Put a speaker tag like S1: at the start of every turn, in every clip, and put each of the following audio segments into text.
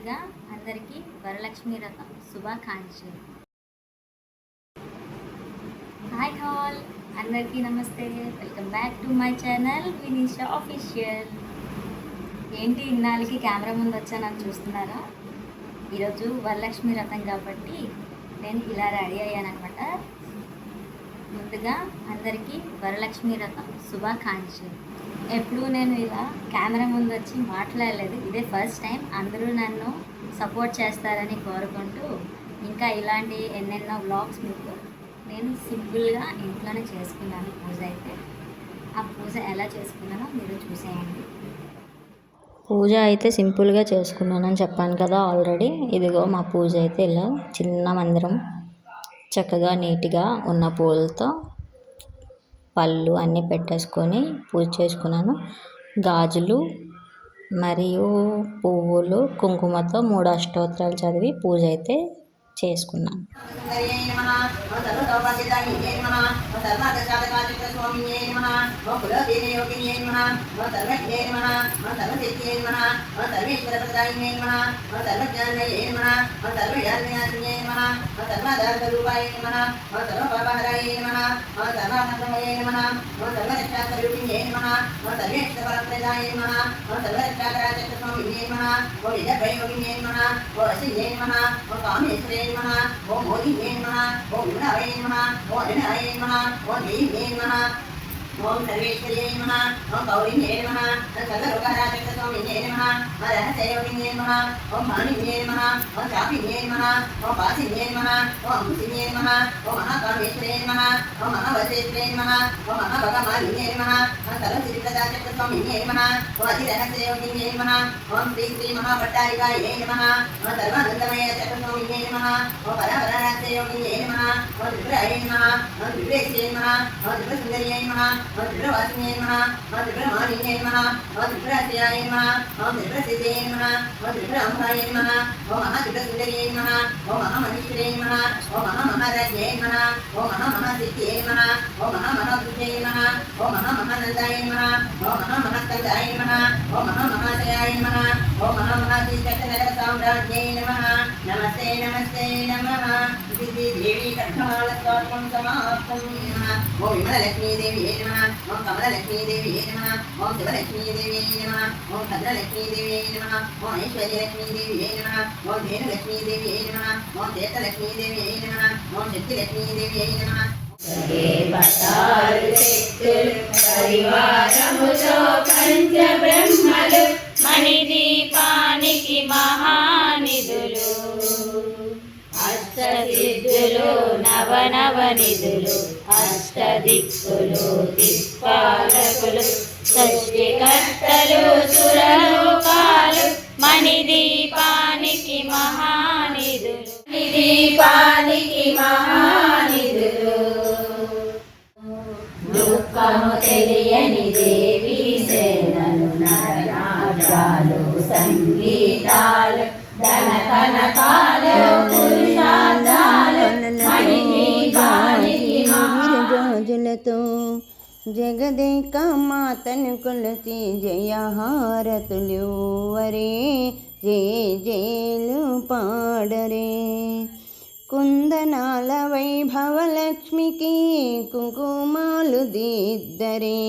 S1: ముందుగా అందరికీ వరలక్ష్మి రథం శుభాకాంక్షలు. హాయ్ హాల్ అందరికీ నమస్తే. Welcome back to my channel Vineesha official ఏంటి ఇన్నాళ్ళకి కెమెరా ముందు వచ్చానని చూస్తున్నారా? ఈరోజు వరలక్ష్మి రథం కాబట్టి నేను ఇలా రెడీ అయ్యానమాట ముందుగా అందరికీ వరలక్ష్మి రథం శుభాకాంక్షలు. ఎప్పుడు నేను ఇలా కెమెరా ముందు వచ్చి మాట్లాడలేదు. ఇదే ఫస్ట్ టైం అందరూ నన్ను సపోర్ట్ చేస్తారని కోరుకుంటూ ఇంకా ఇలాంటి ఎన్నెన్నో వ్లాగ్స్ మీకు నేను సింపుల్గా ఇంట్లోనే చేసుకున్నాను. పూజ అయితే. ఆ పూజ ఎలా చేసుకున్నానో మీరు చూసేయండి.
S2: పూజ అయితే సింపుల్గా చేసుకున్నానని చెప్పాను కదా ఆల్రెడీ ఇదిగో మా పూజ అయితే ఇలా చిన్న మందిరం. చక్కగా నీట్గా ఉన్న పూలతో పళ్ళు అన్నీ పెట్టేసుకొని పూజ చేసుకున్నాను. గాజులు మరియు పువ్వులు కుంకుమతో మూడు అష్టోత్తరాలు చదివి పూజ అయితే చేసుకున్నాను
S3: ఓ నమః ఓం సర్వతోపసితాయిన్యై ఓ ఓం సర్వాదశాతకాచిత్రస్వామిన్యై ఓ ఓం కులదీనయోగిన్యై నమః ఓం సర్వజ్ఞై నమః ఓం సర్వసిద్ధ్యై నమః ఓం సర్వేశ్వరప్రదాయిన్యై నమః ఓం సర్వజ్ఞానమయై నమః ఓం సర్వయాజ్ఞాసిన్యై నమః ఓం సర్వాధారస్వరూపాయ నమః ఓం సర్వపాపహరాయ ఓం సర్వానందమయై నమః ఓం సర్వరక్షాస్వరూపిణ్యై నమః ఓం సర్వేశ్వరప్రదాయ నమః ఓం ఓం విజయప్రయోగిన్యై నమః ఓం అసిన్యై నమః ఓం కామేశ్వరే నమః ఓం మోదిన్యై నమః ఓం మహాకామేశ్వరే నమ ఓం మహావశేశ్వరే నమ ఓం మహాభగమాలిన్యై నమః ఓం సర్వసిద్ధిప్రదాచక్రస్వామిన్యై నమః ఓం అతిరహస్యయోగిన్యై నమః ఓం శ్రీ శ్రీ మహాభట్టారికాయై నమః ఓం సర్వానందమయ చక్రస్వామిన్యై నమః ఓం పరాపరారాజ్యయోగిన్యై నమః ఓం త్రిపురాయ నమః ఓం త్రిపురేశ్వరే నమః ఓం త్రిపురసుందర్యై నమః ఓం త్రిపురవాసిన్యై నమః ఓం త్రిపురమాలిన్యై నమః ఓం త్రిపురాశ్రయాయ నమః ఓం త్రిపురసిద్ధయై నమః ఓం త్రిపురాంబాయ నమః ఓం మహాత్రిపురసుందర్యై నమః ఓం మహామహేశ్వరే నమః ఓం ఓం ఓం నమః ఓం మహామహానందాయ నమః ఓం మహామహాస్కందాయ నమః ఓం మహామహాశయాయ నమః ఓం మహామహాశ్రీచక్రనగర సామ్రాజ్ఞై నమః నమస్తే నమస్తే నమః ఇది దేవి కఠమాల స్వాత్మం సమాప్తం నమః ఓం విమలలక్ష్మీదేవి నమః ఓం కమలలక్ష్మీదేవి నమః ఓం శివలక్ష్మీదేవి నమః ఓం భద్రలక్ష్మీదేవి నమః ఓం ఐశ్వర్యలక్ష్మీదేవి నమః ఓం ధేనులక్ష్మీదేవి నమః ఓం చేతలక్ష్మీదేవి నమః ఓం శక్తిలక్ష్మీదేవి నమః
S4: పరివారముతో పంచ బ్రహ్మలు మణిదీపానికి మహానిధులు. అష్టసిద్ధులు నవనవనిధులు అష్టదిక్కులు దిక్పాలకులు సృష్టికర్తలు సురలోకాలు మణిదీపానికి మహానిధులు. మణిదీపానికి మహా
S5: రోజులతో జగదేక మాతను కొలసి జయహారతులు వరే జయ జయలు పాడరే కుందనాల వైభవలక్ష్మికి కుంకుమాలు దిద్దరే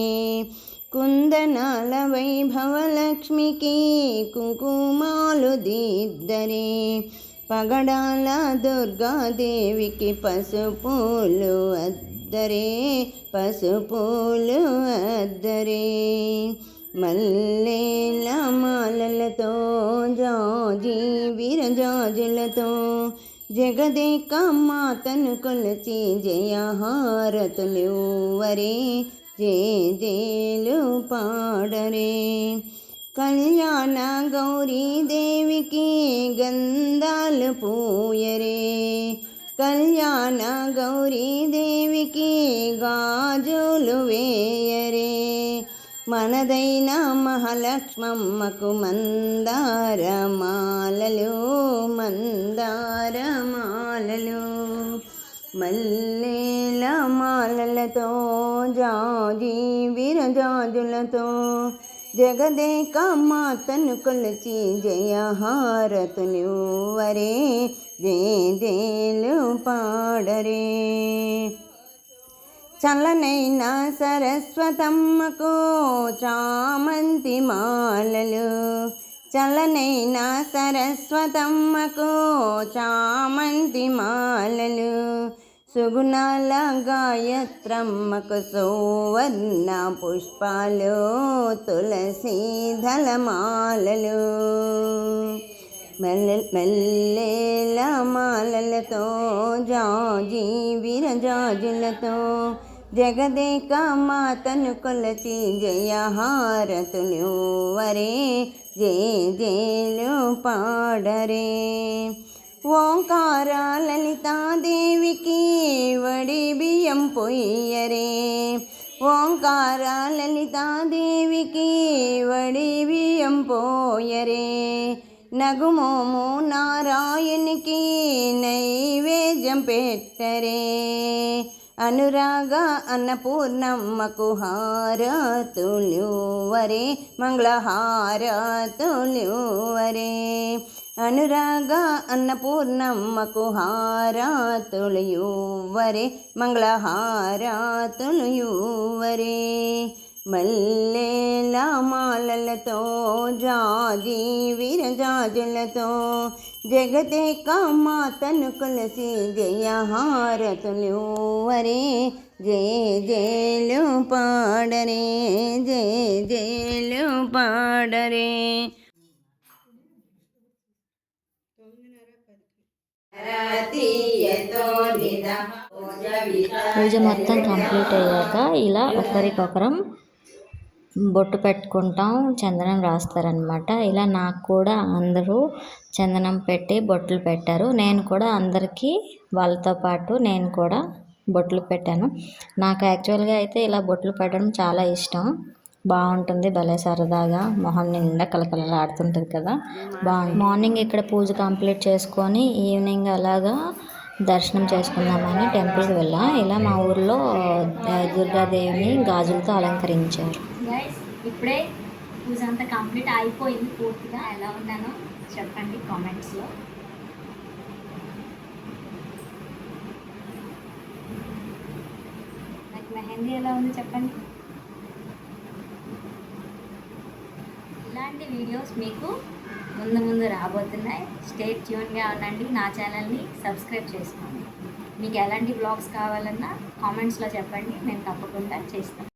S5: కుందనాల వైభవలక్ష్మికి కుంకుమాలు దిద్దరే పగడాల దుర్గాదేవికి పసుపులు అద్దరే పసుపులు అద్దరే మల్లెల మాలలతో జాజి విరజాజులతో జగదేక మాతను కొలచి జయహారతులు వరే జేజేలు పాడరే. కళ్యాణ గౌరీ దేవికి గంధాలు పూయరే. కళ్యాణ గౌరీ దేవికి గాజులు వేయరే. మనదైన మహాలక్ష్మమ్మకు మందార మాలలు మందార మాలలు మల్లెల మాలలతో జాజి విరజాజులతో జగదేక మాతను కొలిచి జయహారతులు వరే జేలు పాడరే. చల్లనైన సరస్వతమ్మకు చామంతి మాలలు చల్లనైన సరస్వతమ్మకు చామంతి మాలలు సుగుణాల గాయత్రమ్మకు సోవర్ణ పుష్పాలు తులసి దళమాలలు. మెల్ల మెల్లేల మాలలతో జాజి విరజాజులతో జగదేక మాతను కొలచి జయహారతులు వరే జే జేలు పాడరే. ఓంకార లలితాదేవికి వడి బియ్యం పొయ్యరే. ఓంకార లలితాదేవికి వడి బియ్యం పోయరే. నగుమోము నారాయణకి నైవేద్యం పెట్టరే. అనురాగ అన్నపూర్ణమ్మకు హారతులు వరే మంగళహారతులు వరే అనురాగ అన్నపూర్ణమ్మకు హారతులు వరే మంగళహారతులు వరే మల్లెల మాలలతో జాజి విరజాజులతో జగదేక మాతను కొలసి జయహారతులు వరే జయ జయలు పాడరే జయ జయలు పాడరే
S2: పూజ మొత్తం కంప్లీట్ అయ్యాక ఇలా ఒకరికొకరం బొట్టు పెట్టుకుంటాం చందనం రాస్తారనమాట ఇలా నాకు కూడా అందరూ చందనం పెట్టి బొట్లు పెట్టారు. నేను కూడా అందరికీ వాళ్ళతో పాటు నేను కూడా బొట్లు పెట్టాను. నాకు యాక్చువల్గా అయితే ఇలా బొట్లు పెట్టడం చాలా ఇష్టం. బాగుంటుంది భలే సరదాగా. మొహం నిండా కలకలలాడుతుంటుంది కదా. బాగుంది. మార్నింగ్ ఇక్కడ పూజ కంప్లీట్ చేసుకొని ఈవినింగ్ అలాగా దర్శనం చేసుకుందామని టెంపుల్కి వెళ్ళాం. ఇలా మా ఊర్లో దుర్గాదేవిని గాజులతో అలంకరించారు.
S1: ఇప్పుడే పూజ అంతా కంప్లీట్ అయిపోయింది పూర్తిగా. ఎలా ఉన్నానో చెప్పండి కామెంట్స్లో నాకు మెహందీ ఎలా ఉంది చెప్పండి ఇలాంటి వీడియోస్ మీకు ముందు ముందు రాబోతున్నాయి. స్టేట్ ట్యూన్గా ఉండండి. నా ఛానల్ని సబ్స్క్రైబ్ చేసుకోండి. మీకు ఎలాంటి బ్లాగ్స్ కావాలన్నా కామెంట్స్లో చెప్పండి. నేను తప్పకుండా చేస్తాను